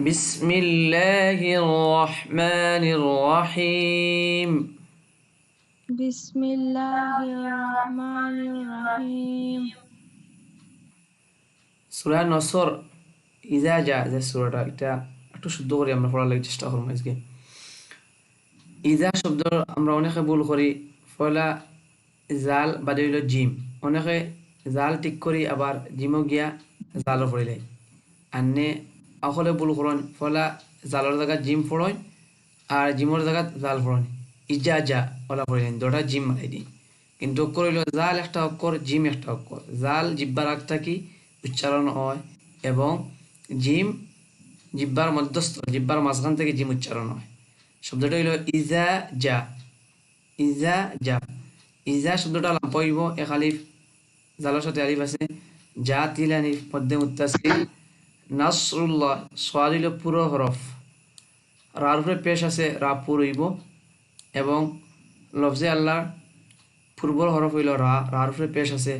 بسم الله الرحمن الرحيم بسم الله الرحمن الرحيم সুরা নসর ইজা যা যে সুরাটা এটা একটু শুদ্ধ করে আমরা পড়ার লাগে চেষ্টা করবো আজকে ইজা শব্দ আমরা অনেকে ভুল করি পয়লা জাল বাদে হইল জিম অনেকে জাল ঠিক করি আবার জিমও গিয়া জালও পড়ি লাই আনে অকলে ভুল করন পয়লা জালর জায়গা জিম পড়ই আর জিমর জায়গা জাল পড়ন ইজা যা ওলা পড়িলেন দুটা জিম মারাই দিই কিন্তু অক্ষর হইল জাল একটা অক্ষর, জিম একটা অক্ষর। জাল জিব্বার আগ থাকি উচ্চারণ হয় এবং জিম জিব্বার মধ্যস্থ, জিব্বার মাঝখান থেকে জিম উচ্চারণ হয়। শব্দটা হইল ইজা যা ইজা যা ইজা শব্দটা লাম্পইব এক আলিফ, জালের সাথে আলিফ আছে। যা তিল আলিফ, মধ্যে মুত্তাসিল। নাসরুল্লাহ সোয়াদ হইল পুরো হরফ। রার উপরে পেশ আছে রা, পুর হইব এবং লফজে আল্লাহর পূর্বর হরফ হইল রা। রার উপরে পেশ আছে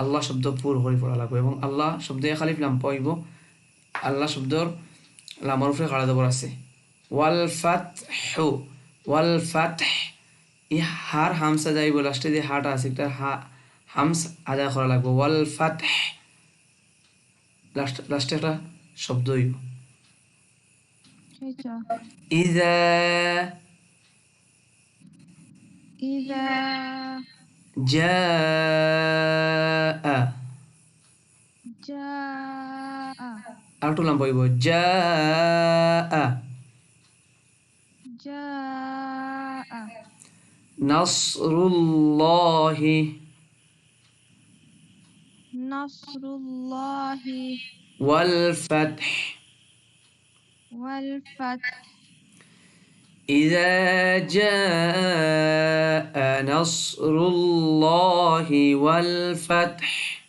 আল্লাহ শব্দ পুর হরি পড়া লাগবে এবং আল্লাহ শব্দ খালিফ লাম পাইব আল্লাহ শব্দর লামর উপরে কাড়া দেবর আছে। ওয়াল ফাত হু ওয়াল ফাত ই হার হামসা যাইব লাস্টে যে হাটা আছে, একটা হা হামস আদায় করা লাগবে। ওয়াল ফাত লাস্ট লাস্টে একটা শব্দ হইব আচ্ছা ইজা إذا জা جاء আর একটু লম্বা হইব জা جاء নাসরুল্লাহি نصر الله نصر الله. والفتح. والفتح. إذا جاء نصر الله والفتح.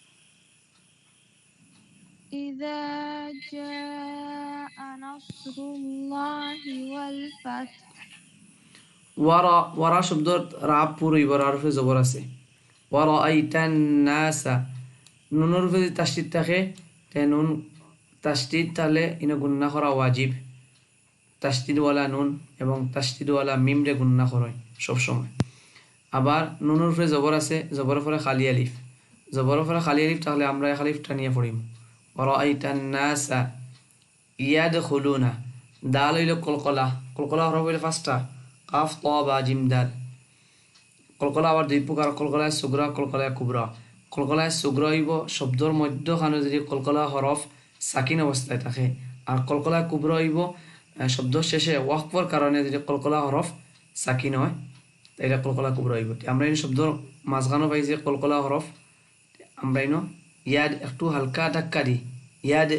إذا جاء نصر الله والفتح. ورا ورا بدور رعب بوري برعرف زبرسي ورأيت الناس নুনের উপরে যদি তাসদিদ থাকে, তে নুন তাসদিদ তাহলে ইনো গুন্না করা ওয়াজিব। তাসদিদওয়ালা নুন এবং তাসদিদওয়ালা মিম রে গুন্না করয় সবসময় আবার নুনের উপরে জবর আছে জবরের পরে খালি আলিফ। জবরের পরে খালি আলিফ তাহলে আমরা এই আলিফটা নিয়ে পড়িম। ওয়ারা আইটান নাসা ইয়াদ খুলুনা দাল হইল কলকলা। কলকলা হরফ হইল পাঁচটা। কাফ, ত, বা, জিম, দাল। কলকলা আবার দুই প্রকার। কলকলায় সুগ্রা, কলকলায় কুবরা। কলকলায় সুগ্রা হইব শব্দর মধ্যখানে যদি কলকলা হরফ সাকিন অবস্থায় থাকে। আর কলকলায় কুবরা হইব শব্দ শেষে ওয়াকফর কারণে যদি কলকলা হরফ সাকিন হয় তাইলে কলকলা কুবরা হইব আমরা এই শব্দর মাঝখানো পাইছে কলকলা হরফ আমরা ইনো ইয়াদ একটু হালকা ধাক্কা দি, ইয়াদ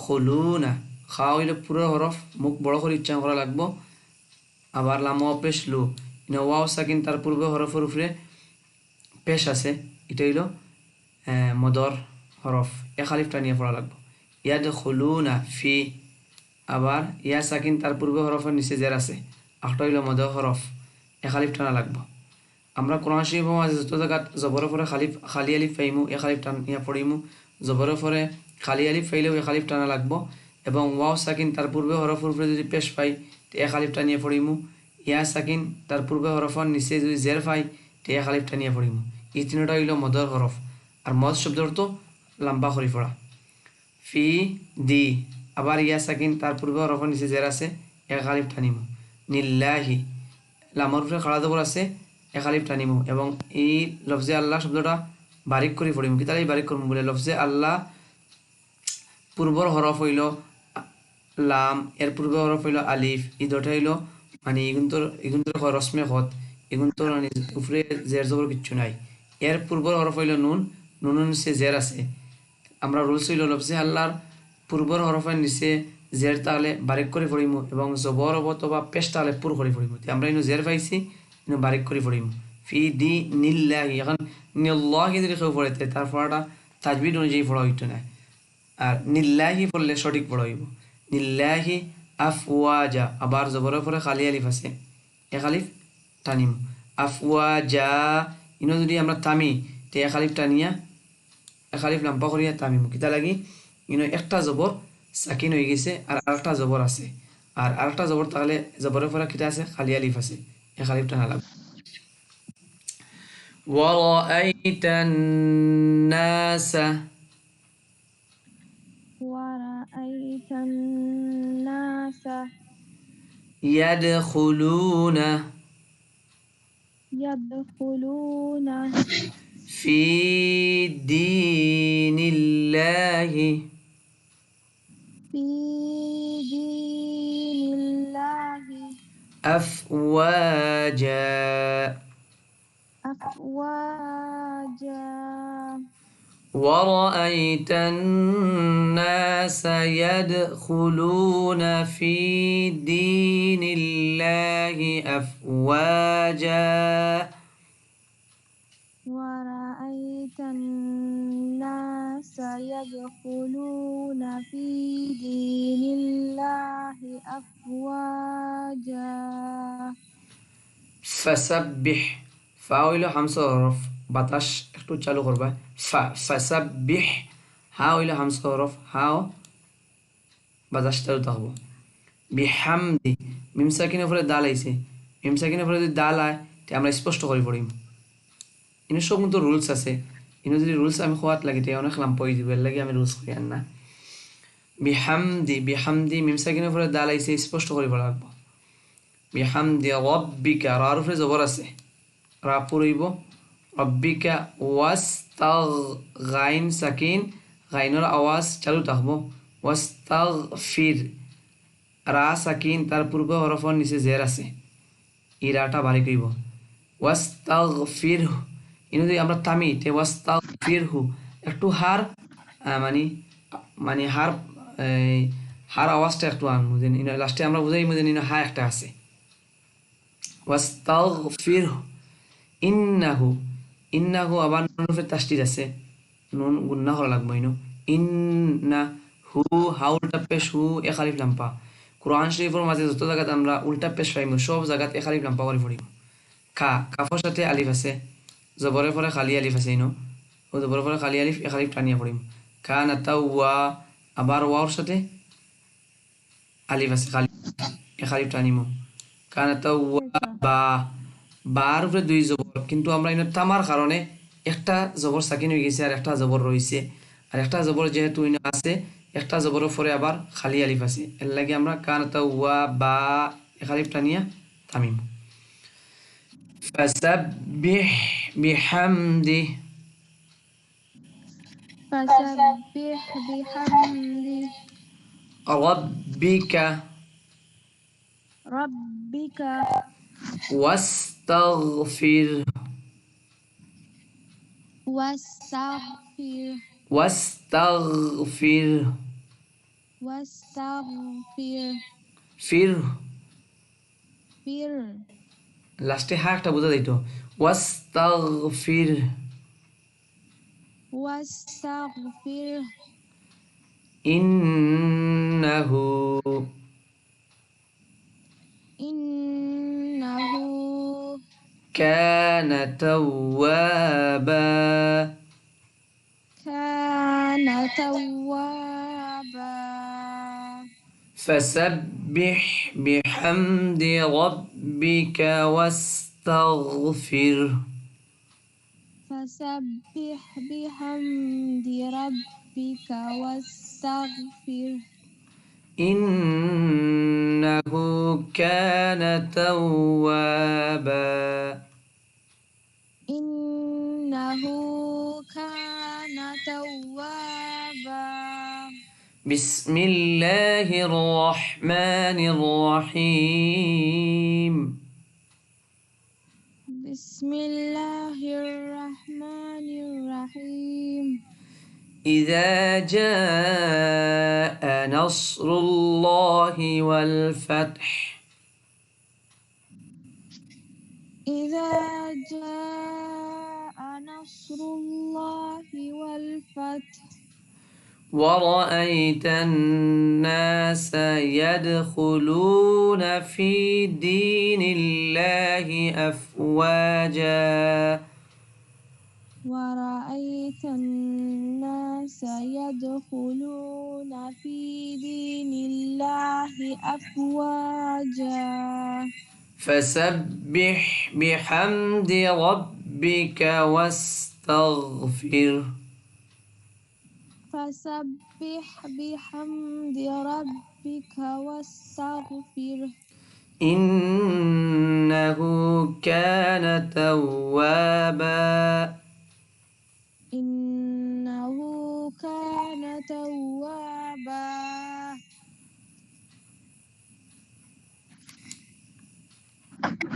খুলুনা খাওয়া হইলে পুরো হরফ মুখ বড় করে উচ্চারণ করা লাগবো। আবার লাম পেশ লু, ইনো ওয়াও সাকিন তার পূর্বে হরফের উপরে পেশ আছে। এটা হইল মদর হরফ। এ খালিফটা নিয়ে পড়া লাগবো। ইয়াদ খুলুনা ফি, আবার ইয়া সাকিন তার পূর্বে হরফের নিচে জের আছে। আটটা হইল মদর হরফ। এ খালিফ টানা লাগবো। আমরা কোরআন শরীফ মাঝে যত জায়গাত জবরের পরে খালিফ, খালি আলিফ পাইমু এ খালিফ টান ইয়া পড়িমু। জবরের পরে খালি আলিফ পাইলেও এ খালিফ টানা লাগবো। এবং ওয়াও সাকিন তার পূর্বে হরফের উপরে যদি পেশ পাই, তে এ খালিফটা নিয়ে পড়িমু। ইয়া সাকিন তার পূর্বে হরফর নিচে যদি জের পাই, তে এ খালিফটা নিয়ে পড়িমু। এই তিনটা হইল মদর হরফ আর মদ শব্দর তো লম্বা করি পড়া ফি, দি আবার ইয়া সাকিন তার পূর্বে হরফর নিচে জের আছে এ খালিফ টানিমু। নিল্লাহি লামর উপরে খাড়া দবর আছে, এক আলিফ টানিমু। এবং এই লফজে আল্লাহ শব্দটা বারিক করে পড়িমু কি তাহলে বারিক করব বলে? লফজে আল্লাহ পূর্বর হরফ হইল লাম এর পূর্বে হরফ হইল আলিফ ই দুটা হইল মানে এগুন্তর এগুন্তর রসমে হত। এগুন্তর মানে উপরে জের জবর কিচ্ছু নাই। এর পূর্বর হরফ হইল নুন, নুনের নিচে জের আছে। আমরা রুলস হইল লফজে আল্লাহর পূর্বর হরফের নিচে জের তাহলে বারিক করে পড়িমু এবং জবর অবত বা পেশ তাহলে পুর করে পড়িমু। আমরা ইনো জের পাইছি ইনো বারিক করে পড়িমু। ফি দি নিল্লাহি এখন নিল্লাহি যদি কেউ পড়েতে তার পড়াটা তাজবিদ অনুযায়ী পড়া হইতো না। আর নিল্লাহি পড়লে সঠিক পড়া হইব। নিল্লাহি আফওয়াজা, আবার জবরের পরে খালি আলিফ আছে। এক আলিফ টানিম। আফওয়াজা ইনো যদি আমরা তামি তে এক আলিফ টানিয়া এক আলিফ লাম্পা করিয়া তামিম কিতা লাগি ইনো একটা জবর সাকিন হয়ে গেছে আর আরেকটা জবর আছে আর আরেকটা জবর তাহলে জবরের পরে কিটা আছে খালি আলিফ আছে এই খালিফটা না লাগবে ورأيت الناس ورأيت الناس يدخلون يدخلون. في دين الله. في دين الله. أفواجا. أفواجا. ورأيت الناس يدخلون في دين الله أفواجا ورأيت الناس يدخلون في دين الله أفواجا فسبح. فأولو خمسة الرفق বাতাস একটু চালু করবা। ফা, ফাসাব্বিহ হা হইল হামসা হরফ, হাও বাতাস চালু থাকব বিহামদি, মিম সাকিনের উপরে দাল আইছে। মিম সাকিনের উপরে যদি দাল আয়, তে আমরা স্পষ্ট করে পড়িম। ইনো সব কিন্তু রুলস আছে। ইনো যদি রুলস আমি খোয়াত লাগে, তে অনেক লাম্প হয়ে যাবে। এর লাগে আমি রুলস করি না। বিহামদি বিহামদি, মিম সাকিনের উপরে দাল আইছে, স্পষ্ট করে পড়া লাগবো। বিহামদি, রব্বিকা, রার উপরে জবর আছে। রা পুরইব রব্বিকা ওয়াস্তাগ গাইন সাকিন গাইনের আওয়াজ চালু থাকব। ওয়াস্তাগ ফির রা, সাকিন, তার পূর্ব হরফর নিচে জের আছে। ই রাটা বাড়ি করিব ওয়াস্তাগ ফির ইনো যদি আমরা থামি তে ওয়াস্তাগ ফির হু, একটু হার মানে মানে হার হার আওয়াজটা একটু আনব যেন লাস্টে আমরা বুঝাই যেন ইনো হা একটা আছে। ওয়াস্তাগফিরহু ইন্নাহু ইন্নাহু আবার নুনের তাসদিদ আছে। নুন গুন্না করা লাগবে ইনো। ইন্না হু হা উল্টা পেশ হু এ খালিফ লাম্পা। কোরআন শরীফের মাঝে যত জায়গাতে আমরা উল্টা পেশ পাইমু সব জায়গাত এ খালিফ লাম্পা করে পড়িব কা কাফর সাথে আলিফ আছে জবরের পরে খালি আলিফ আছে ইনো। ও জবরের পরে খালি আলিফ এ খালিফ টানিয়া পড়িম। কা নাতা ওয়া আবার ওয়ার সাথে আলিফ আছে খালি এ খালিফ টানিমু। কানাতা বা বার উপরে দুই জবর কিন্তু আমরা ইনো তামার কারণে একটা জবর সাকিন হয়ে গেছে আর একটা জবর রয়েছে আর একটা জবর যেহেতু ইনো আছে একটা জবরের পরে আবার খালি আলিফ আছে এর লাগে আমরা কানাতা ওয়া বা এখালিফ টানিয়া তামিম فسبح بحمده فسبح بحمد ربك ربك واستغفره واستغفر واستغفره واستغفر ফির فر লাস্টে হা একটা বোঝা যাইতো ওয়াস্তাগফির واستغفر ইন্নাহু إنه كان توابا. كان توابا. فسبح بحمد ربك واستغفر. فسبح بحمد ربك واستغفر. إنه كان توابا. إنه كان توابا. بسم الله الرحمن الرحيم. بسم الله الرحمن الرحيم. إذا جاء نصر الله والفتح. إذا جاء نصر الله والفتح. ورأيت الناس يدخلون في دين الله أفواجا. ورأيت الناس يدخلون في دين الله أفواجا. فسبح بحمد ربك واستغفر. فسبح بحمد ربك واستغفره إنه كان توابا. tawabah.